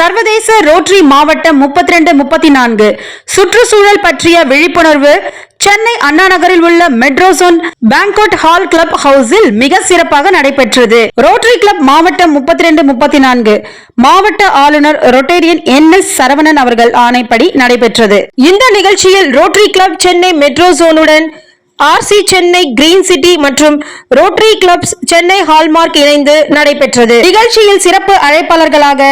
சர்வதேச ரோட்டரி மாவட்டம் முப்பத்தி ரெண்டு முப்பத்தி நான்கு சுற்றுச்சூழல் பற்றிய விழிப்புணர்வு சென்னை அண்ணா நகரில் உள்ள மெட்ரோசோன் பேங்கோட் ஹால் கிளப் ஹவுஸில் மிக சிறப்பாக நடைபெற்றது. ரோட்டரி கிளப் மாவட்டம் முப்பத்தி ரெண்டு முப்பத்தி நான்கு மாவட்ட ஆளுநர் ரொட்டேரியன் என் எஸ் சரவணன் அவர்கள் ஆணைப்படி நடைபெற்றது. இந்த நிகழ்ச்சியில் ரோட்டரி கிளப் சென்னை மெட்ரோசோனுடன் ஆர்சி சென்னை கிரீன் சிட்டி மற்றும் ரோட்டரி கிளப்ஸ் சென்னை ஹால்மார்க் இணைந்து நடைபெற்றது. நிகழ்ச்சியில் சிறப்பு அழைப்பாளர்களாக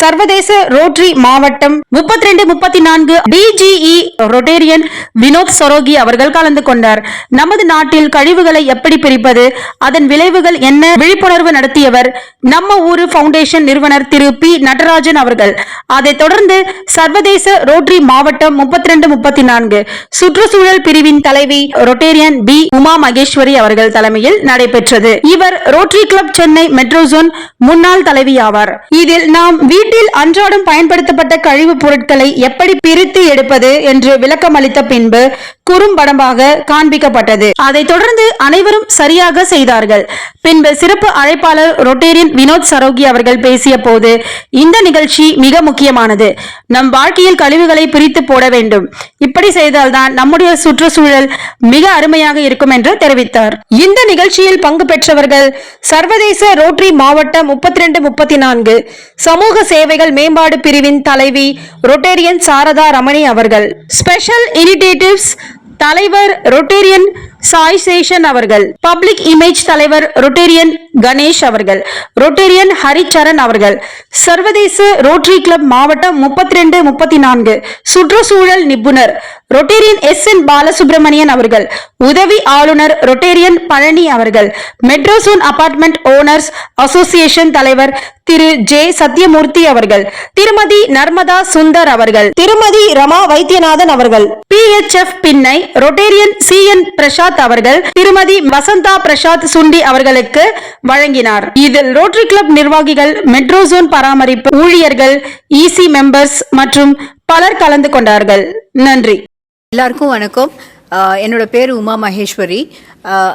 சர்வதேச ரோட்டரி மாவட்டம் முப்பத்தி ரெண்டு முப்பத்தி நான்கு டிஜிஇ ரொட்டேரியன் வினோத் சரோகி அவர்கள் கலந்து கொண்டார். நமது நாட்டில் கழிவுகளை எப்படி பிரிப்பது அதன் விளைவுகள் என்ன விழிப்புணர்வு நடத்தியவர் நம்ம ஊரு பவுண்டேஷன் நிறுவனர் திரு பி நடராஜன் அவர்கள். அதைத் தொடர்ந்து சர்வதேச ரோட்டரி மாவட்டம் முப்பத்தி ரெண்டு முப்பத்தி நான்கு சுற்றுச்சூழல் பிரிவின் தலைவி ரொட்டேரியன் பி உமா மகேஸ்வரி அவர்கள் தலைமையில் நடைபெற்றது. இவர் ரோட்டரி கிளப் சென்னை மெட்ரோசோன் முன்னாள் தலைவி ஆவார். இதில் நாம் வீட்டில் அன்றாடம் பயன்படுத்தப்பட்ட கழிவுப் பொருட்களை எப்படி பிரித்து எடுப்பது என்று விளக்கம் அளித்த பின்பு குறும்படமாக காண்பிக்கப்பட்டது. அதைத் தொடர்ந்து அனைவரும் சரியாக செய்தார்கள். பின்பு சிறப்பு அழைப்பாளர் ரொட்டேரியன் வினோத் சரோகி அவர்கள் பேசிய போது இந்த நிகழ்ச்சி மிக முக்கியமானது. நம் வாழ்க்கையில் கழிவுகளை பிரித்து போட வேண்டும். இப்படி செய்தால்தான் நம்முடைய சுற்றுச்சூழல் மிக அருமையாக இருக்கும் என்று தெரிவித்தார். இந்த நிகழ்ச்சியில் பங்கு பெற்றவர்கள் சர்வதேச ரோட்டரி மாவட்ட முப்பத்தி ரெண்டு முப்பத்தி நான்கு சமூக சேவைகள் மேம்பாடு பிரிவின் தலைவி ரொட்டேரியன் சாரதா ரமணி அவர்கள். ஸ்பெஷல் இனிடேட்டிவ்ஸ் தலைவர் ரொட்டேரியன் சாய் சேஷன் அவர்கள் பப்ளிக் இமேஜ் தலைவர் ரொட்டேரியன் கணேஷ் அவர்கள் ரொட்டேரியன் ஹரிச்சரண் அவர்கள் சர்வதேச ரோட்டரி கிளப் மாவட்டம் முப்பத்தி ரெண்டு முப்பத்தி நான்கு சுற்றுச்சூழல் நிபுணர் ரொட்டேரியன் எஸ் என் பாலசுப்ரமணியன் அவர்கள் உதவி ஆளுநர் ரொட்டேரியன் பழனி அவர்கள் மெட்ரோசோன் அபார்ட்மெண்ட் ஓனர்ஸ் அசோசியேஷன் தலைவர் திரு. ஜே. சத்யமூர்த்தி அவர்கள் திருமதி நர்மதா சுந்தர் அவர்கள் திருமதி ரமா வைத்தியநாதன் அவர்கள் பி. எச். எஃப். பின்னை ரொட்டேரியன் சி. என். பிரசாத் அவர்கள் திருமதி வசந்தா பிரசாத் சுண்டி அவர்களுக்கு வழங்கினார். இதில் ரோட்டரி கிளப் நிர்வாகிகள் மெட்ரோசோன் பராமரிப்பு ஊழியர்கள் இசி மெம்பர்ஸ் மற்றும் பலர் கலந்து கொண்டார்கள். நன்றி. எல்லாருக்கும் வணக்கம். என்னோட பேர் Uma Maheswari.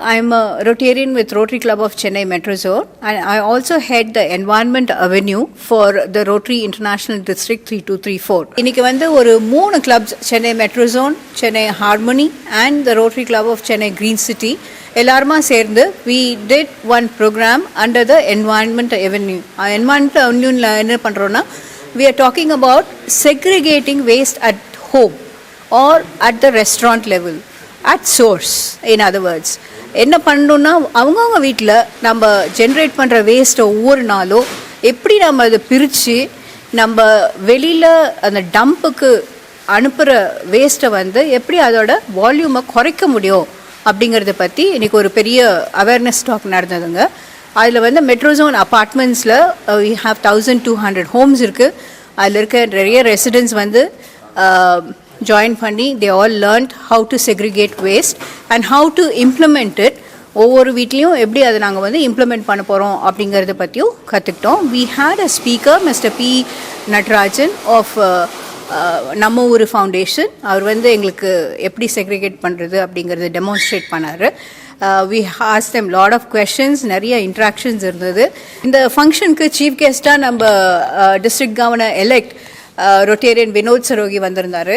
I am Rotarian with Rotary Club of Chennai Metrozone and I also head the environment avenue for the Rotary International district three two three four இன்னைக்கு வந்து ஒரு மூணு clubs Chennai Metrozone Chennai Harmony and the Rotary Club of Chennai Green City எல்லாருமா சேர்ந்து we did one program under the environment avenue environment அவென்யூவில் என்ன பண்ணுறோன்னா we are talking about segregating waste at home or at the restaurant level at source in other words. என்ன பண்ணணுன்னா அவங்கவுங்க வீட்டில் நம்ம generate பண்ணுற வேஸ்ட்டை ஒவ்வொரு நாளும் எப்படி நம்ம அதை பிரித்து நம்ம வெளியில் அந்த டம்புக்கு அனுப்புகிற வேஸ்ட்டை வந்து எப்படி அதோட வால்யூமை குறைக்க முடியும் அப்படிங்கிறத பற்றி இன்றைக்கி ஒரு பெரிய அவேர்னஸ் டாக் நடந்ததுங்க. அதில் வந்து மெட்ரோசோன் அப்பார்ட்மெண்ட்ஸில் we have thousand two hundred homes இருக்குது அதில் இருக்க நிறைய ரெசிடென்ட்ஸ் வந்து uh, ஜாயின் பண்ணி they all learnt how to segregate waste and how to implement it ஒவ்வொரு வீட்லேயும் எப்படி அதை நாங்கள் வந்து இம்ப்ளிமெண்ட் பண்ண போகிறோம் அப்படிங்கிறத பற்றியும் கற்றுக்கிட்டோம் we had a speaker mister P Natarajan of uh, uh, நம்ம ஊர் ஃபவுண்டேஷன் அவர் வந்து எங்களுக்கு எப்படி செக்ரிகேட் பண்ணுறது அப்படிங்கிறத டெமான்ஸ்ட்ரேட் பண்ணார். We has them lot of questions நிறைய இன்ட்ராக்ஷன்ஸ் இருந்தது. இந்த ஃபங்க்ஷனுக்கு சீஃப் கெஸ்ட்டாக நம்ம district governor elect Rotarian Vinod Sarogi வந்திருந்தார்.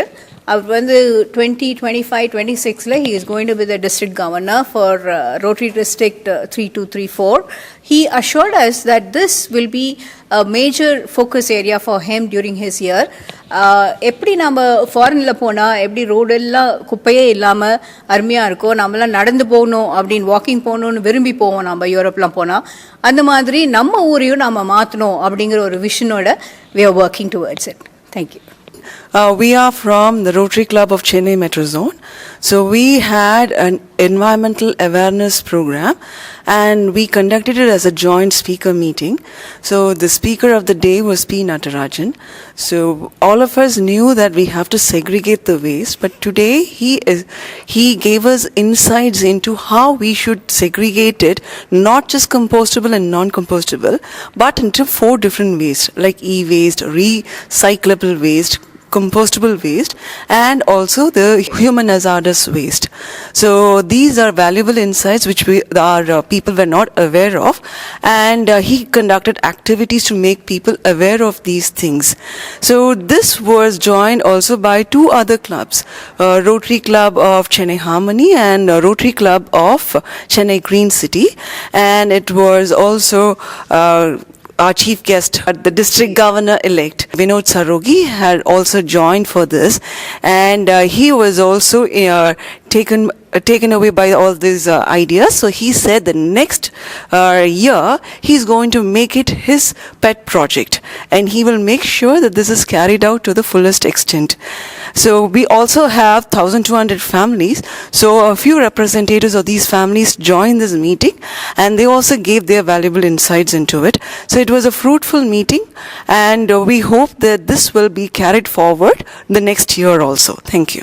அவர் வந்து டுவெண்ட்டி டுவெண்ட்டி ஃபைவ் டுவெண்ட்டி சிக்ஸில் he is going to be the district governor for Rotary district three two three four he assured us that this will be a major focus area for him during his year எப்படி நம்ம ஃபாரினில் போனால் எப்படி ரோடெல்லாம் குப்பையே இல்லாமல் அருமையாக இருக்கும் நம்மளாம் நடந்து போகணும் அப்படின்னு வாக்கிங் போகணும்னு விரும்பி போவோம் நம்ம யூரோப்லாம் போனால் அந்த மாதிரி நம்ம ஊரையும் நம்ம மாற்றணும் அப்படிங்கிற ஒரு விஷனோட we are working towards it Thank. Uh, we are from the Rotary Club of Chennai Metro Zone. So we had an environmental awareness program and we conducted it as a joint speaker meeting. So the speaker of the day was P. Natarajan. So all of us knew that we have to segregate the waste, but today he is, he gave us insights into how we should segregate it, not just compostable and non-compostable, but into four different waste like e-waste, recyclable waste, compostable waste and also the human hazardous waste. So these are valuable insights which we, our uh, people were not aware of and uh, he conducted activities to make people aware of these things. So this was joined also by two other clubs, uh, Rotary Club of Chennai Harmony and uh, Rotary Club of Chennai Green City and it was also uh, our chief guest, uh, the district governor elect, Vinod Sarogi, had also joined for this, and uh, he was also uh, taken uh, taken away by all these uh, ideas. So he said the next uh, year he's going to make it his pet project, and he will make sure that this is carried out to the fullest extent. So we also have 1,200 families. So a few representatives of these families joined this meeting, and they also gave their valuable insights into it. So it was a fruitful meeting, and uh, we hope that this will be carried forward the next year also. Thank you.